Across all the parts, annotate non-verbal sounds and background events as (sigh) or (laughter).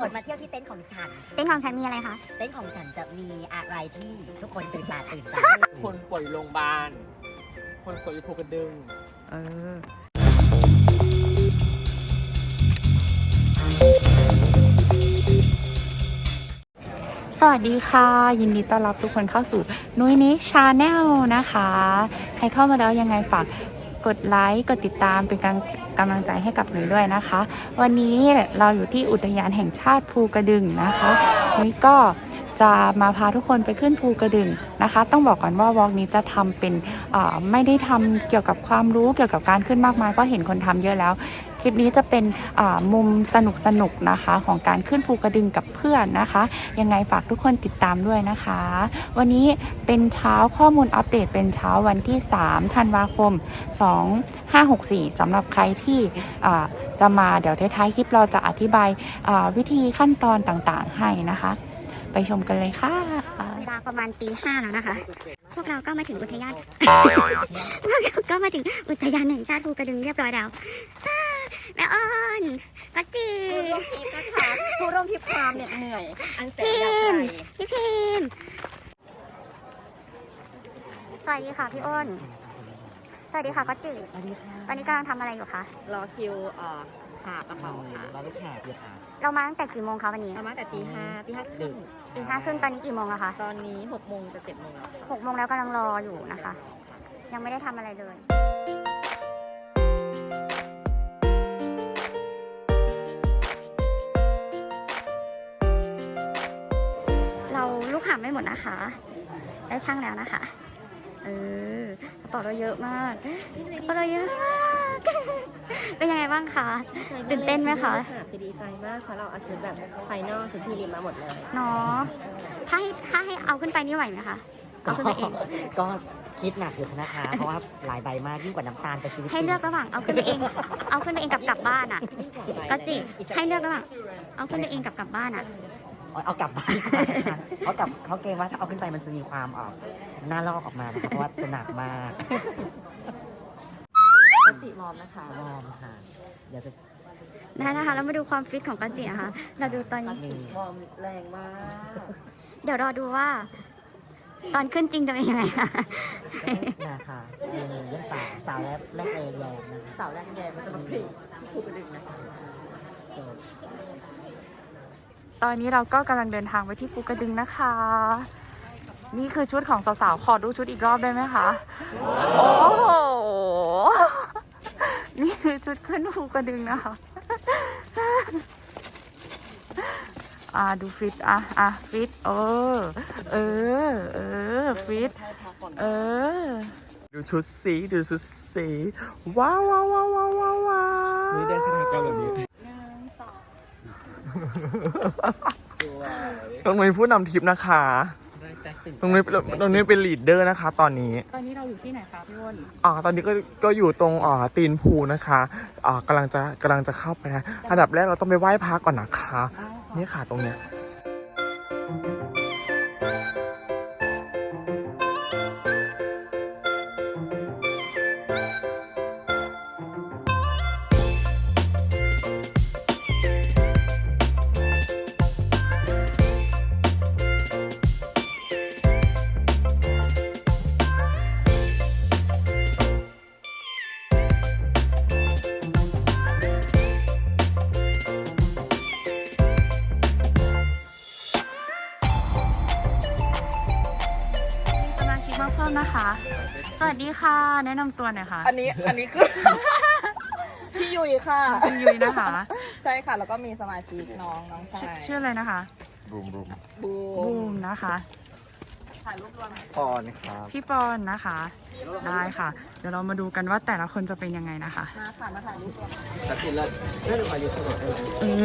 รดมาเที่ยวที่เต็นท์ของฉัน เต็นท์ของฉันมีอะไรคะ เต็นท์ของฉันจะมีอะไรที่ทุกคนตื่นตาตื่นใจ คนป่วยโรงพยาบาล คนสวยอยู่ภูกระดึง เออสวัสดีค่ะ ยินดีต้อนรับทุกคนเข้าสู่นุ้ยนิชาแนลนะคะ ใครเข้ามาแล้วยังไงฝาก กดไลค์ กดติดตามเป็นกำลังกำลังใจให้กับหนูด้วยนะคะ วันนี้เราอยู่ที่อุทยานแห่งชาติภูกระดึงนะคะนุ้ก็จะมาพาทุกคนไปขึ้นภูกระดึงนะคะ ต้องบอกก่อนว่าวอล์กนี้จะทำเป็นไม่ได้ทำเกี่ยวกับความรู้เกี่ยวกับการขึ้นมากมายเพราะเห็นคนทำเยอะแล้ว คลิปนี้จะเป็นมุมสนุกสนุกๆนะคะ ของการขึ้นภูกระดึงกับเพื่อนนะคะ ยังไงฝากทุกคนติดตามด้วยนะคะ วันนี้เป็นเช้าข้อมูลอัปเดตเป็นเช้าวันที่ 3 ธันวาคม 2564สำหรับใครที่จะมาเดี๋ยวท้ายๆคลิปเราจะอธิบายาวิธีขั้นตอนต่างๆให้นะคะ ไปชมกันเลยค่ะ เวลาประมาณตีห้าแล้วนะคะ พวกเราก็มาถึงอุทยาน พวกเราก็มาถึงอุทยานแห่งชาติภูกระดึงเรียบร้อยแล้ว แม่อ้อนปัจจีผู้ร่วมทริปความเหน็ดเหนื่อย อันแสนพิยากไกลมพ์พี่พิมพ์สวัสดีค่ะพี่อ้น สวัสดีค่ะปัจจีสวัสดีค่ะตอนนี้กำลังทำอะไรอยู่คะรอคิวเอ่อหากระเป๋าค่ะเราลูกแขกอยู่ค่ะเรามาตั้งแต่กี่โมงคะวันนี้เรามาแต่ตีห้าตีห้าครึ่งตีห้าครึ่งตอนนี้กี่โมงแล้วคะตอนนี้หกโมงจะเจ็ดโมงแล้วค่ะหกโมงแล้วกำลังรออยู่นะคะ ยังไม่ได้ทำอะไรเลย หาไม่หมดนะคะ ได้ช่างแล้วนะคะ เออกระเป๋าเราเยอะมากกระเป๋าเราเยอะมากเป็นยังไงบ้างคะ ตื่นเต้นไหมคะคือดีใจมากเพราะเราเอาชุดแบบไฟนอลชุดพีริมมาหมดเลยเนาะถ้าให้ถ้าให้เอาขึ้นไปนี่ไหวไหมคะเอาขึ้นไปเอง ก็คิดหนักอยู่นะคะ เพราะว่าหลายใบมากยิ่งกว่าน้ำตาลกับชีวิตให้เลือกระหว่างเอาขึ้นไปเอง เอาขึ้นไปเองกับกลับบ้านอะก็จิให้เลือกระหว่างเอาขึ้นไปเองกับกลับบ้านอะ เอาเอากลับบ้านดีกว่านะคะเขากลับเขาเกรงว่าถ้าเอาขึ้นไปมันจะมีความออกหน้าลอกออกมานะคะเพราะว่าจะหนักมากปกติมอมนะคะวอร์มค่ะเดี๋ยวจะได้นะคะแล้วมาดูความฟิตของกัจจินะคะเราดูตอนนี้ มีมอมแรงมาก เดี๋ยวรอดูว่า ตอนขึ้นจริงจะเป็นยังไงคะนะคะเรื่องเรื่องสาวสาวแรกแรกเลยแยมนะคะ สาวแรกแดงมันจะมาพลิกภูกระดึงนะคะ ตอนนี้เราก็กำลังเดินทางไปที่ภูกระดึงนะคะ นี่คือชุดของสาวๆ ขอดูชุดอีกรอบได้ไหมคะ โอ้โห นี่คือชุดขึ้นภูกระดึงนะคะ อ่าดูฟิต อะอะฟิต เออ เออ เออ ฟิต เออ ดูชุดสี ดูชุดสี ว้าวว้าวว้าวว้าวว้าวว้าวนี่ได้ขนาดกันแบบนี้ ตรงนี้ผู้นำทริปนะคะตรงนี้ตรงนี้เป็นลีดเดอร์นะคะ ตอนนี้ ตอนนี้เราอยู่ที่ไหนคะพี่อ้นอ่าตอนนี้ก็ก็อยู่ตรงอ่าตีนภูนะคะอ่ากำลังจะกำลังจะเข้าไปนะอันดับแรกเราต้องไปไหว้พระก่อนนะคะ นี่ค่ะตรงเนี้ยมี สวัสดีค่ะ แนะนำตัวหน่อยค่ะอันนี้อันนี้คือ พี่ยุ้ยค่ะ คุณยุ้ยนะคะ ใช่ค่ะ แล้วก็มีสมาชิกน้องน้องชื่อชายชื่ออะไรนะคะบูบูมนะคะ ปอนครับพี่ปอนนะคะ ได้ค่ะ เดี๋ยวเรามาดูกันว่าแต่ละคนจะเป็นยังไงนะคะมาค่ะมาถ่ายรูปรวมจะกินแล้วเรื่องอายุเท่าไหร่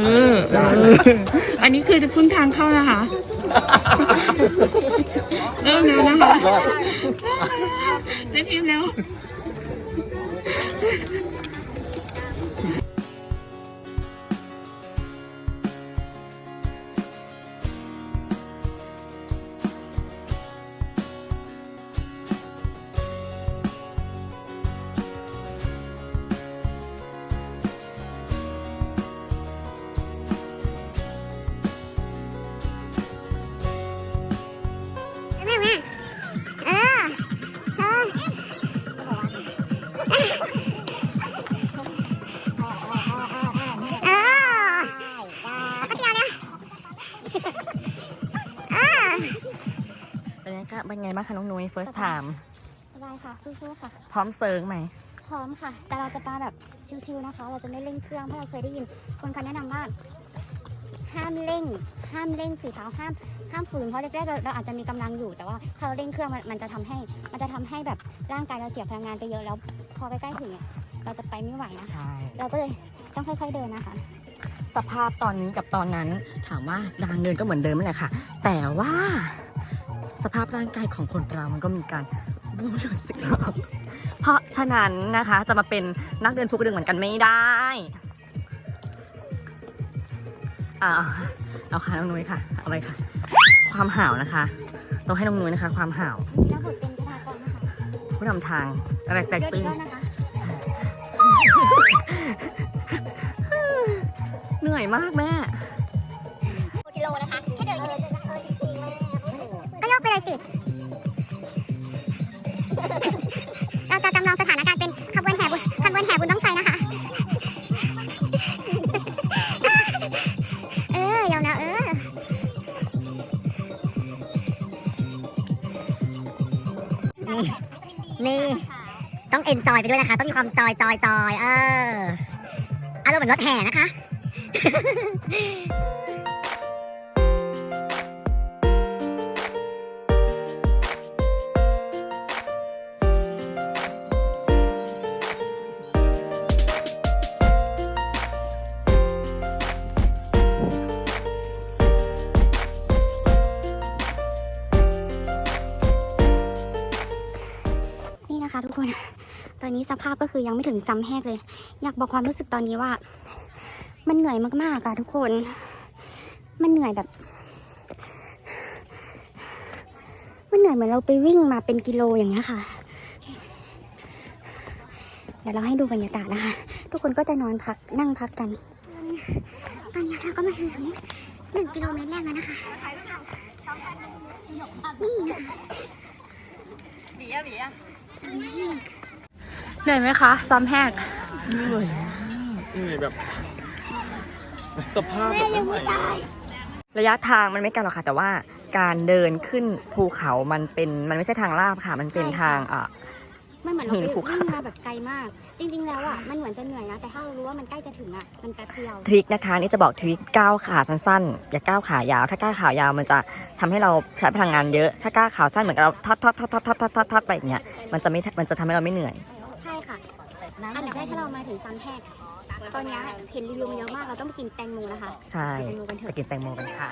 เออเอออันนี้คือเพิ่งทางเข้านะคะเริ่มแล้วนะคะได้พิมพ์แล้ว คะน้องนุ้ย first time สบายค่ะสู้ๆค่ะ พร้อมเซิร์งไหม พร้อมค่ะ แต่เราจะมาแบบชิวๆนะคะ เราจะไม่เร่งเครื่องเพราะเราเคยได้ยิน คนเขาแนะนำว่าห้ามเร่ง ห้ามเร่งฝีเท้าห้ามห้ามฝืนเพราะแรกๆเราเราอาจจะมีกำลังอยู่ แต่ว่าถ้าเราเร่งเครื่องมันมันจะทำให้ มันจะทำให้แบบร่างกายเราเสียพลังงานไปเยอะแล้ว พอไปใกล้ถึงเนี่ยเราจะไปไม่ไหวนะใช่ เราก็เลยต้องค่อย ๆเดินนะคะ สภาพตอนนี้กับตอนนั้น ถามว่าทางเดินก็เหมือนเดิมนั่นแหละค่ะ แต่ว่า สภาพร่างกายของคนเรามันก็มีการบูดสิครับเพราะฉะนั้นนะคะจะมาเป็นนักเดินทุกเดือนเหมือนกันไม่ได้อ่าเอาค่ะน้องนุ้ยค่ะ เอาไปค่ะ ความห่าวนะคะต้องให้น้องนุ้ยนะคะ ความห่าวนี่รับบทเป็นคณากรนะคะผู้นำทางอะไรแตกยอดตื่อีกนรอบนะคะเหนื่อยมากแม่ สิ เราจะจำลองสถานการณ์เป็นขบวนแห่บุญขบวนแห่บุญต้องไฟนะคะ เออเดี๋ยวนะเออ นี่ นี่ ต้องเอ็นจอยไปด้วยนะคะ ต้องมีความจอยจอยจอยเออ อารมณ์เหมือนรถแห่นะคะ สภาพก็คือยังไม่ถึงจำแหกเลย อยากบอกความรู้สึกตอนนี้ว่า มันเหนื่อยมากๆอะทุกคน มันเหนื่อยแบบ มันเหนื่อยเหมือนเราไปวิ่งมาเป็นกิโลอย่างเงี้ยค่ะ เดี๋ยวเราให้ดูบรรยากาศนะคะ ทุกคนก็จะนอนพักนั่งพักกัน ตอนนี้เราก็มาถึงหนึ่งกิโลเมตรแรกแล้วนะคะ นี่นะ เหนื่อยไหมคะ ซ้อมแหกเหนื่อยเหนื่อยแบบ สภาพแบบไม่ไหวระยะทางมันไม่ไกลหรอกค่ะ แต่ว่าการเดินขึ้นภูเขามันเป็นมันไม่ใช่ทางลาบค่ะ มันเป็นทางอะมันเหมือนเราไปวิ่งมาแบบไกลมาก จริง ๆ แล้วอะมันเหมือนจะเหนื่อยนะ แต่ถ้าเรารู้ว่ามันใกล้จะถึงอะมันแป๊บเดียวทริคนะคะ นี่จะบอกทริคก้าวขาสั้นๆ อย่าก้าวขายาว ถ้าก้าวขายาวมันจะทำให้เราใช้พลังงานเยอะ ถ้าก้าวขาสั้นเหมือนเราทอดทอดทอดทอดทอดทอดไปอย่างเงี้ยมันจะไม่มันจะทำให้เราไม่เหนื่อย อันดับแรกถ้าเรามาถึงซันแพกตอนเนี้ยเห็นรีวิวมาเยอะมาก เราต้องไปกินแตงโมนะคะใช่ไปแตงโมกันเถไปอะกินแตงโมกันค่ะ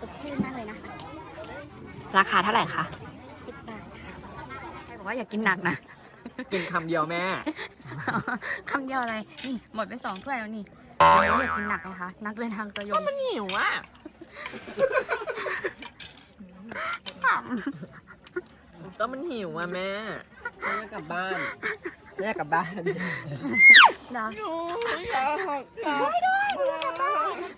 สึกสดชื่นมากเลยนะคะราคาเท่าไหร่คะสิบบาทใครบอกว่าอย่ากินหนักนะกินคำเดียวแม่ คำเดียวอะไรนี่หมดไปสองถ้วยแล้วนี่เราอยากกินหนักไหมคะนักเดินทางจะยมหิวอะก็มันหิวอะแม่ฉันอยากกลับบ้าน ฉันอยากกลับบ้านนะช่วยด้วย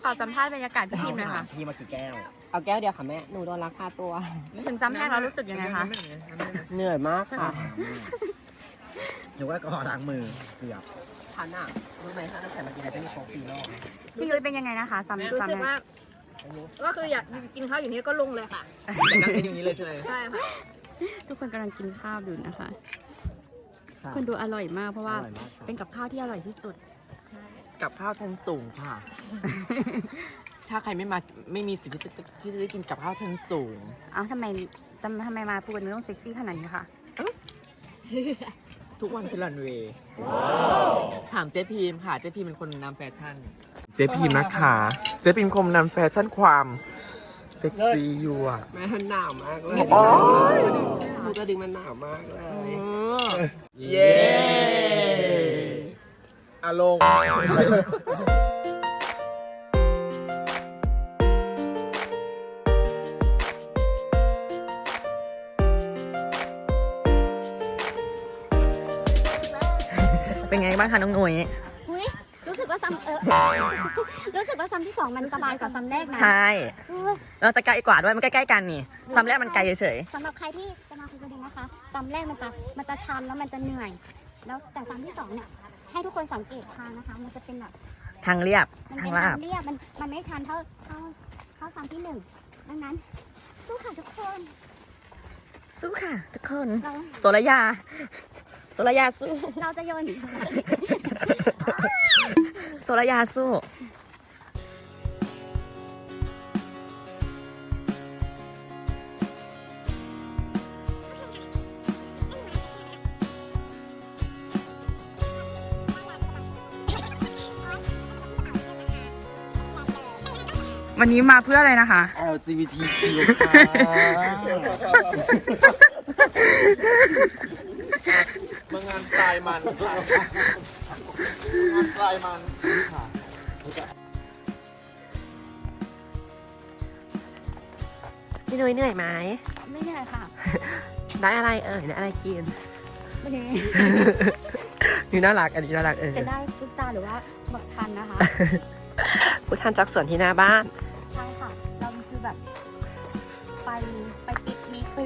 ขอสัมภาษณ์บรรยากาศพี่พิมพ์หน่อยค่ะ พี่มากี่แก้ว เอาแก้วเดียวค่ะแม่ หนูโดนลักพาตัว ถึงซ้ำแหกเรารู้สึกยังไงคะ เหนื่อยมากค่ะหรือว่าก็ล้างมือเกือบฉันอะรู้ไหมถ้าตั้งแต่มากินอะไรจะมีโค้กซีโร่พี่ยุ้ยเป็นยังไงนะคะซ้ำรู้ซ้ำสึกแหว่ากก็คืออยากกินข้าวอยู่นี่ก็ลงเลยค่ะแต่นั่งกันอยู่นี้เลยใช่ไหมใช่ค่ะ ทุกคนกำลังกินข้าวอยู่นะคะ ค่ะคนดูอร่อยมากเพราะว่าอร่อยมากค่ะ เป็นกับข้าวที่อร่อยที่สุด กับข้าวชั้นสูงค่ะ ถ้าใครไม่มาไม่มีสิทธิ์ที่จะที่จะได้กินกับข้าวชั้นสูง เอ้าทำไมทำทำไมมาพูดกันต้องเซ็กซี่ขนาดนี้คะทุกวันคือรันเวย์ถามเจ๊พีมค่ะ เจ๊พีมเป็นคนนำแฟชั่น เจ๊พีมนะคะ เจ๊พีมคมนำแฟชั่นความเซซ็กซี่อยู่อะแม่มันหนาวมากเลยโอ๊ยหนูจะดึงมันหนาวมากเลย เย้อาลง เป็นไงบ้างคะน้องหนุ่ยอุ้ยรู้สึกว่าซ้ำเออ รู้สึกว่าซ้ำที่สองมันสบายกว่าซ้ำแรกนะใช่อุ๊ยเราจะใกล้กว่าด้วยมันใกล้ๆกันนี่จำแรกมันไกลเฉยสำหรับใครที่จะมาคุยกันนะคะ ซ้ำแรกมันจะมันจะชันแล้วมันจะเหนื่อย แล้วแต่ซ้ำที่สองเนี่ยให้ทุกคนสังเกตทางนะคะ มันจะเป็นแบบๆทางเรียบมันทาเป็งนลาทาบ งเรียบมันมันไม่ชันเท่าเท่าเท่าซ้ำที่หนึ่งดังนั้น สู้ค่ะทุกคนสู้ค่ะ ทุกคนเราโสระยาโสระยาสู้เราจะโยนโสระยาสู้ วันนี้มาเพื่ออะไรนะคะ LGBTQ มางานตายมันงานตายมันพี่นุ้ยเหนื่อยไหมไม่เหนื่อยค่ะ ได้อะไรเอ่ยได้อะไรกินไม่เหนื่อยนี่น่ารักอันนี้น่ารักเออจะได้ฟุตสตาร์หรือว่าหมดทันนะคะพุทธันจากสวนที่หน้าบ้าน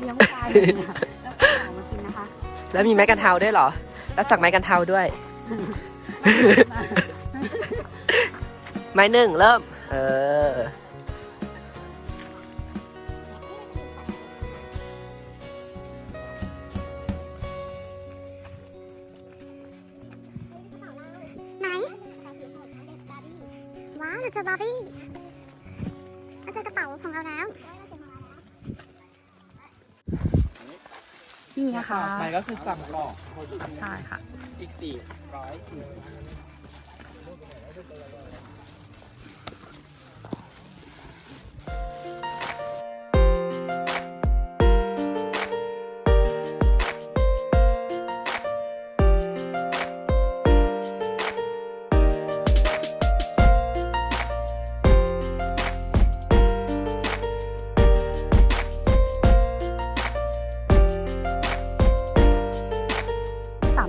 กนิกไปเลี้ยงควายอะไรอย่างเงี้ยแล้วก็หามากินนะคะแล้วมีไม้กันเทาด้วยเหรอ แล้วสักไม้กันเทาด้วย ไม้หนึ่งเริ่ม เออ ไหน ว้าวเราเจอบาร์บี้เราเจอกระเป๋าของเราแล้ว นี่นะคะไปก็คือสั่งกรอกใช่ค่ะ อีกสี่ร้อย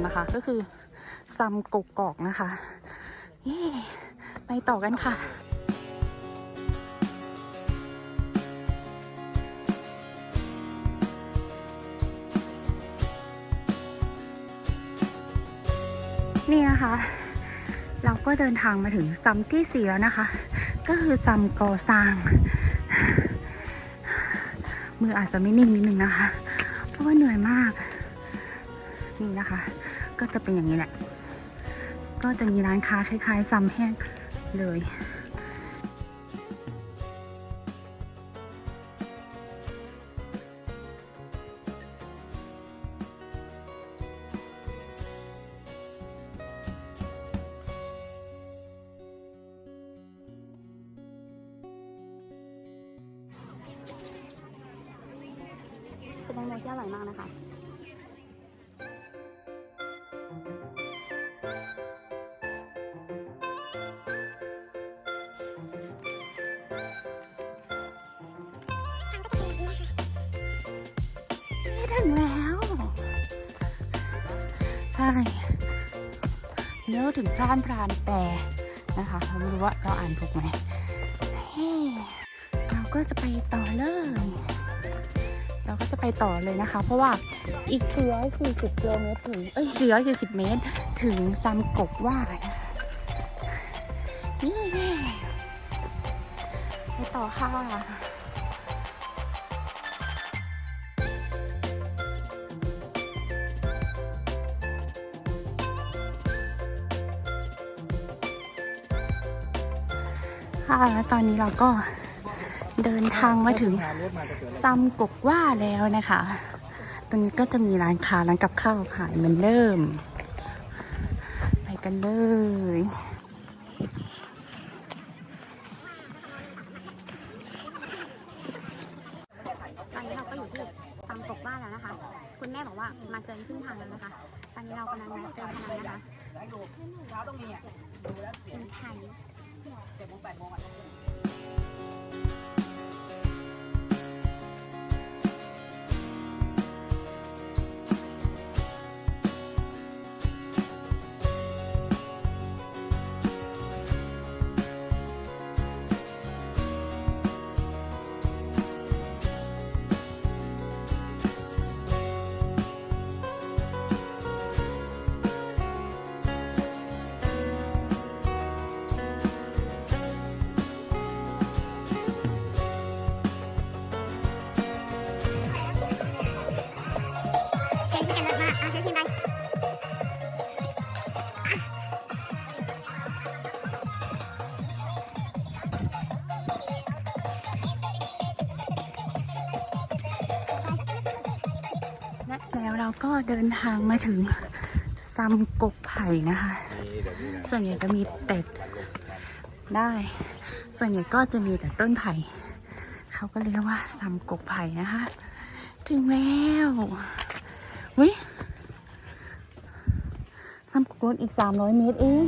นะคะ ก็คือซัมกกอกนะคะไปต่อกันค่ะนี่นะคะ เราก็เดินทางมาถึงซัมที่สี่แล้วนะคะ ก็คือซัมกอซาง มืออาจจะไม่นิ่งนิดนึงนะคะ เพราะว่าเหนื่อยมาก นี่นะคะ ก็จะเป็นอย่างนี้แหละ ก็จะมีร้านค้าคล้ายๆซัมแห้งเลยเป็นแตงโมที่อร่อยมากนะคะ ถึงแล้ว ใช่เดี๋ยถึงพรานพรานแปรนะคะเราไม่รู้ว่าเราอ่านถูกไหมเฮ้เราก็จะไปต่อเลย เราก็จะไปต่อเลยนะคะ เพราะว่าอีก 440กิโลเมตรถึง เอ้ย 440 เมตร ถึงซัมกกว่านี่ไปต่อค่ะ ค่ะแล้วตอนนี้เราก็เดินทางมาถึงซัมกกว่าแล้วนะคะ ตรงนี้ก็จะมีร้านค้าร้านกับข้าวขายเหมือนเดิม ไปกันเลย เราก็เดินทางมาถึงซัมกกไผ่นะคะ ส่วนใหญ่จะมีแต่ได้ ส่วนใหญ่ก็จะมีแต่ต้นไผ่ เขาก็เรียกว่าซัมกกไผ่นะคะ ถึงแล้ววิซัมกกโดนอีก 300 เมตรเอง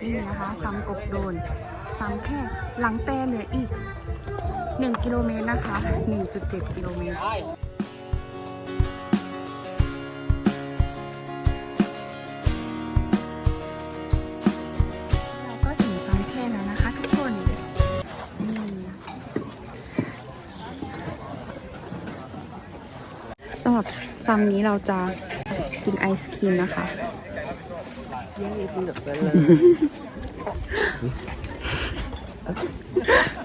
นี่นะคะซัมกกโดนซัมแค่หลังแปรเหลืออีก 1 กิโลเมตรนะคะ 1.7 กิโลเมตรเราก็ถึงซัมแค่แล้วนะคะทุกคนสำหรับซัมนี้เราจะกินไอศครีมนะคะ Okay. (laughs)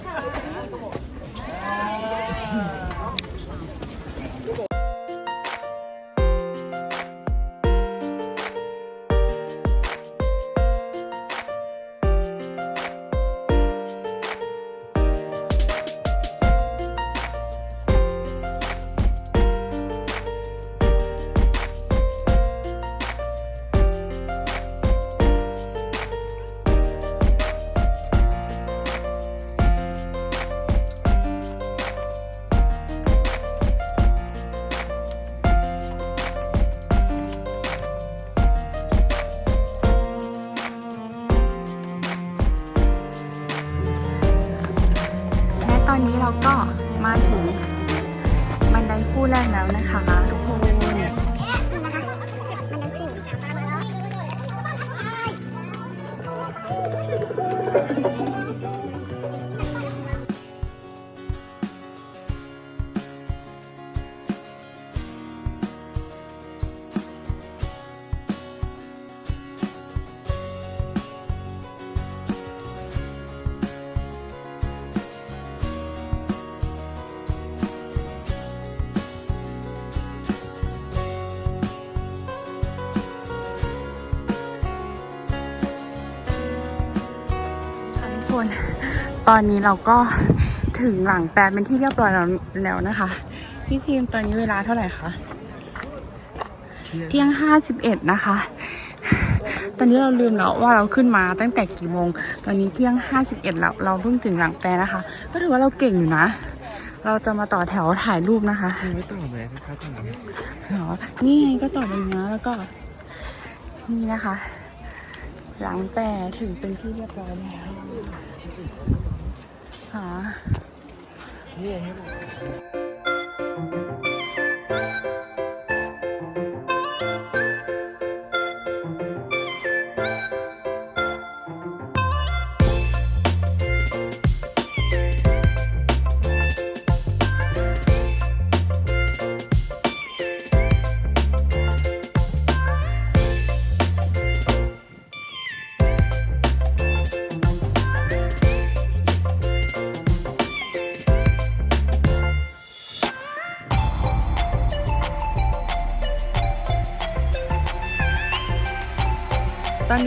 นไดคู่แล้วนะคะ ตอนนี้เราก็ถึงหลังแปลเป็นที่เรียบร้อยแล้วแล้วนะคะ พี่พิมพ์ตอนนี้เวลาเท่าไหร่คะเที่ยงห้าสิบเอ็ดนะคะ ตอนนี้เราลืมแล้วว่าเราขึ้นมาตั้งแต่กี่โมง ตอนนี้เที่ยงห้าสิบเอ็ดแล้วเราเพิ่งถึงหลังแปลนะคะ ก็ถือว่าเราเก่งอยู่นะ เราจะมาต่อแถวถ่ายรูปนะคะไม่ต่อไหมครับท่านเหรอนี่ไงก็ต่อไปนะแล้วก็ นี่นะคะ หลังแปรถึงเป็นที่เรียบร้อยแล้ว ค่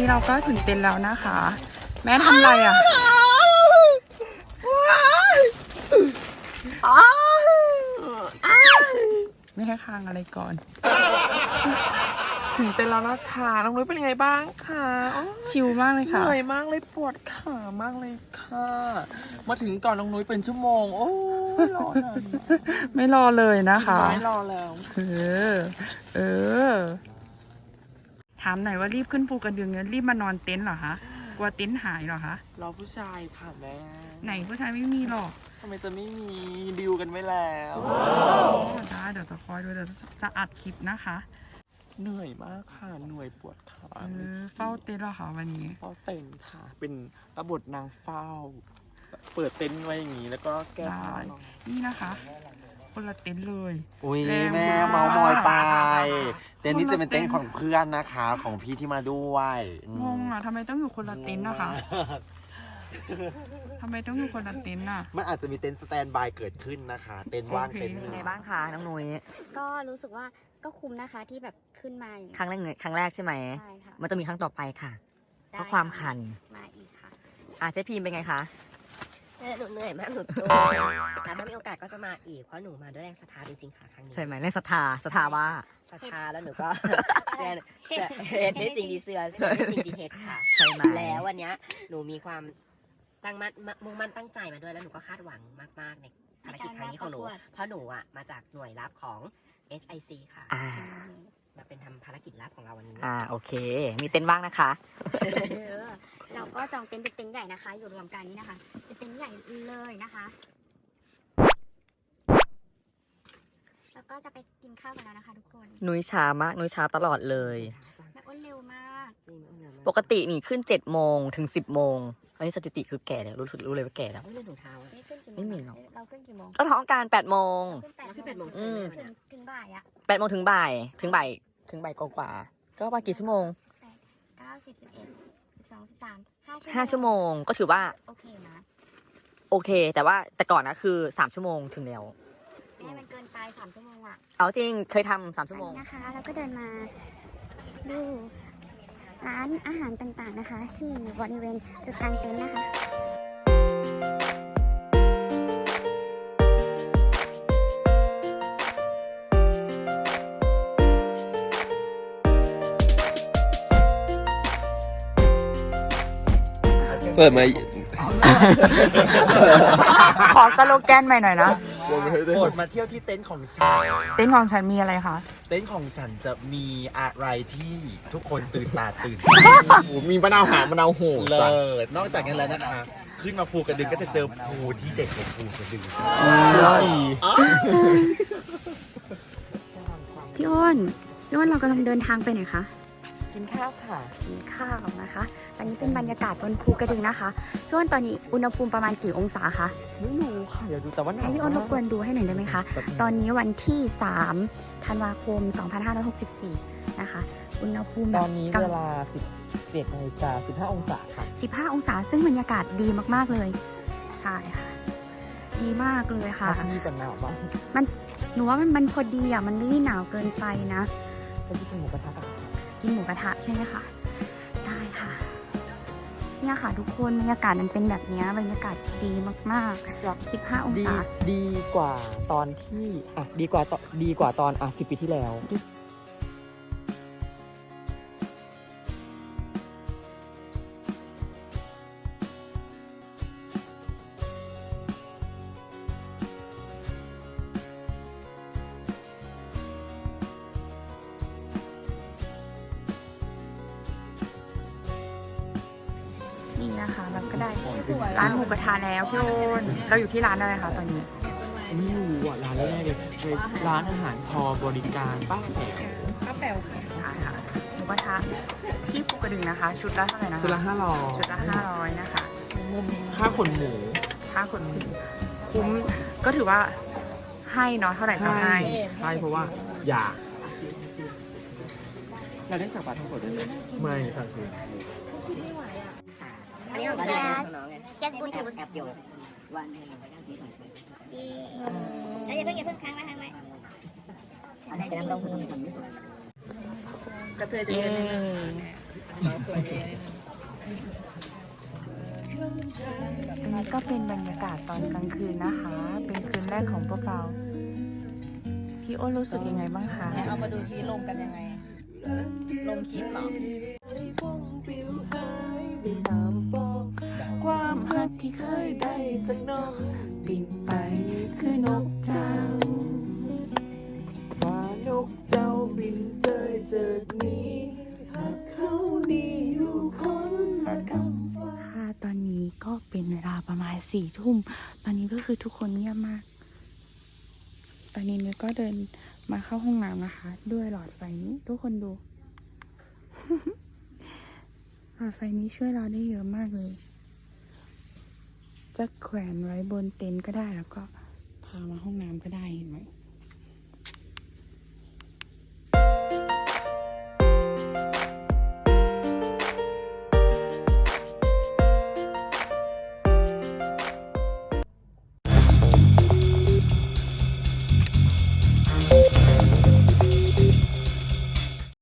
นี่ให้ตอนนี้เราก็ถึงเต็นท์แล้วนะคะ แม่ทำอะไรอะไม่ให้ค้างอะไรก่อน ถึงเต็นท์แล้วนะคะน้องนุ้ยเป็นยังไงบ้างคะอ๋อ ชิลมากเลยเหค่ะนื่อยมากเลยปวดขามากเลยค่ะ มาถึงก่อนน้องนุ้ยเป็นชั่วโมง โอ้ยรอนานไม่รอเลยนะคะ ไม่รอแล้ว เออ เออ ถามหน่อยว่ารีบขึ้นภูกระดึงเนี่ยรีบมานอนเต็นท์เหรอคะกลัวเต็นท์หายเหรอคะรอผู้ชายค่ะแม่ไหนผู้ชายไม่มีหรอกทำไมจะไม่มีดิวกันไว้แล้วได้เดี๋ยวจะคอยดูเดี๋ยวจะอัดคลิปนะคะ เหนื่อยมากค่ะเหนื่อยปวดขาเออเฝ้าเต็นท์เหรอคะวันนี้เฝ้าเต็นท์ค่ะ เป็นระบทนางเฝ้า เปิดเต็นท์ไว้อย่างนี้แล้วก็แก้ผ้าได้นอนนี่นะคะ คนละเต็นท์เลย อุ้ยแรงแม่มากเมามอยไป เต็นท์นี้คนละจะเป็นเต็นเต็นท์ท์ของเพื่อนนะคะ ของพี่ที่มาด้วยอืมงงอะทำไมต้องอยู่คนละเต็นท์นะคะทำไมต้องอยู่คนละเต็นท์อะ มันอาจจะมีเต็นท์สแตนบายเกิดขึ้นนะคะ เต็นท์ว่างโอเค เต็นท์หเป็นนึ่ยังไงบ้างคะน้องนุ้ยก็รู้สึกว่าก็คุ้มนะคะที่แบบขึ้นมาอย่างครั้งแรกครั้งแรกใช่ไหม ใช่ค่ะมันจะมีครั้งต่อไปค่ะ เพได้ราะความคันมาอีกค่ะ อาเจ๊พีมเป็นไงคะ เออหนูเหนื่อยมากหนูตัวแต่ถ้ามีโอกาสก็จะมาอีก เพราะหนูมาด้วยแรงศรัทธาจริงๆค่ะครั้งนี้ใช่ไหมเล่นศรัทธาศรัทธาว่า ศรัทธาแล้วหนูก็ เชื่อเชื่อเฮ็ดในสิ่งดีเสือเชื่อในสิ่งดีเฮ็ดค่ะ ใช่ไหมแล้ววันเนี้ยหนูมีความตั้งมั่นมุ่งมั่นตั้งใจมาด้วยแล้วหนูก็คาดหวังมาก ๆ ในภารกิจครั้งนี้ของหนูในการมาประกวดเพราะหนูอะมาจากหน่วยลับของ SIC ค่ะ อ่า มาเป็นทำภารกิจลับของเราวันนี้ อ่าโอเค มีเต็นท์บ้างนะคะเออเราก็จองเต็นท์เป็นเต็นท์ใหญ่นะคะ อยู่รวมกันนี้นะคะเป็นเต็นท์ใหญ่เลยนะคะ แล้วก็จะไปกินข้าวกันแล้วนะคะ ทุกคนนุ้ยช้ามาก นุ้ยช้าตลอดเลย แม่อ้นเร็วมากจริงมันเหนื่อยมากปกตินี่ขึ้น7จ็ดโมงถึง10บโมง อันนี้สถิติคือแก่แล้วรู้สึกรู้เลยว่าแก่แล้ว ไม่เล่นถุงเท้าอะ นี่ขึ้นกี่โมงไม่มีหรอก เราขึ้นกี่โมงก็ท้องการ8ปดโมง ขึ้นแปดแล้วขึ้นแปดโมงอืใช่ไหมมวันถึเนี้งย ถึงบ่ายอะแปดโมงถึงบ่าย ถึงบ่าย ถึงบ่ายกว่าๆก็ประมาณกี่ชั่วโมงเก้าสิบสิบเอ็ดสิบสองสิบสามห้าห้าชั่วโมงก็ถือว่าโอเคนะโอเค แต่ว่าแต่ก่อนนะคือ 3 ชั่วโมงถึงแล้วแม่มันเกินไปสามชั่วโมงอะเอาจริงเคยทำสามชั่วโมงอันนี้นะคะเราก็เดินมาดู ร้านอาหารต่างๆนะคะที่บริเวณจุดกางเต็นท์นะคะเปิดมาขอสโลแกนใหม่หน่อยนะ โปรดมาเที่ยวที่เต็นท์ของฉัน เต็นท์ของฉันมีอะไรคะ เต็นท์ของฉันจะมีอะไรที่ทุกคนตื่นตาตื่นโอ้โหมีมะนาวหางมะนาวโหเลิจ้ะศนอกจากนั้นแล้วนะคะ ขึ้นมาภูกระดึงก็จะเจอภูที่เด็กกว่าภูกระดึงพี่อ้นพี่อ้นเรากำลังเดินทางไปไหนคะ กินข้าวค่ะ กินข้าวนะคะต อนนี้เป็นบรรยากาศบนภูกระดึงนะคะพี่อ้นตอนนี้อุณหภูมิประมาณกี่องศาคะไม่รู้ค่ะเดี๋ยวดูแต่ว่าหนาวให้พี่อ้นรบกวนดูให้หน่อยได้ไหมคะแบบตอนนี้วันที่ 3 ธันวาคม 2564 นะคะ อุณหภูมิตแบบอนนี้กลางเวลา 17นาฬิกา15 องศาค่ะ15 องศาซึ่งบรรยากาศดีมากๆเลย ใช่ค่ะ ดีมากเลยค่ะที่นี่แต่หนาวมากหนูว่ามันมันพอดีอะมันไม่ได้หนาวเกินไปนะไปที่กินหมูกระทะกันค่ะกินหมูกระทะใช่ไหมคะได้ค่ะ เนี่ยค่ะทุกคนบรรยากาศมันเป็นแบบเนี้ยบรรยากาศดีมากๆ 15 องดีศา ดีกว่าตอนที่อะดีกว่าตอนดีกว่าตอนอะสิปีที่แล้ว เราอยู่ที่ร้านอะไรคะตอนนี้ ไม่รู้อะร้านแรกเลยไปร้านอาหารพอบริการป้าแป๋วใช่ค่ะหมูกระทะที่ภูกระดึงนะคะ ชุดละเท่าไหร่นะคะชุดละห้าร้อยชุดละห้าร้อยนะคะค่าขนหมูถ้าคนคุ้มก็ถือว่าให้เนาะเท่าไหร่ก็ให้ใช่เพราะว่าอยาก เราได้สั่งปลาท่องโกะด้วยไหมไม่สั่งคืออันนี้เราก็ได้ของน้องไงเช็คบูทูธ แอปอยู่วันแล้วอย่าเพิ่งอย่าเพิ่งค้างไว้ค้างไว้อันนี้จะน้ำต้องคุณต้องมีความรู้สึกเย้อันนี้ก็เป็นบรรยากาศตอนกลางคืนนะคะ เป็นคืนแรกของพวกเรา พี่โอ้รู้สึกยังไงบ้างคะเอามาดูซิลงกันยังไงลลงคลิปเหรอ ความหักที่เคยได้จากน้องบินไปคือนกเจ้าว่านกเจ้าบินเจยเจิดนี้หากเขาดีอยู่คนละคำฟ้าค่ะตอนนี้ก็เป็นเวลาประมาณสี่ทุ่ม ตอนนี้ก็คือทุกคนเงียบมาก ตอนนี้นุ้ยก็เดินมาเข้าห้องน้ำนะคะ ด้วยหลอดไฟนี้ทุกคนดูหลอดไฟนี้ช่วยเราได้เยอะมากเลย จะแขวนไว้บนเต็นท์ก็ได้แล้วก็พามาห้องน้ำก็ได้เห็นไหม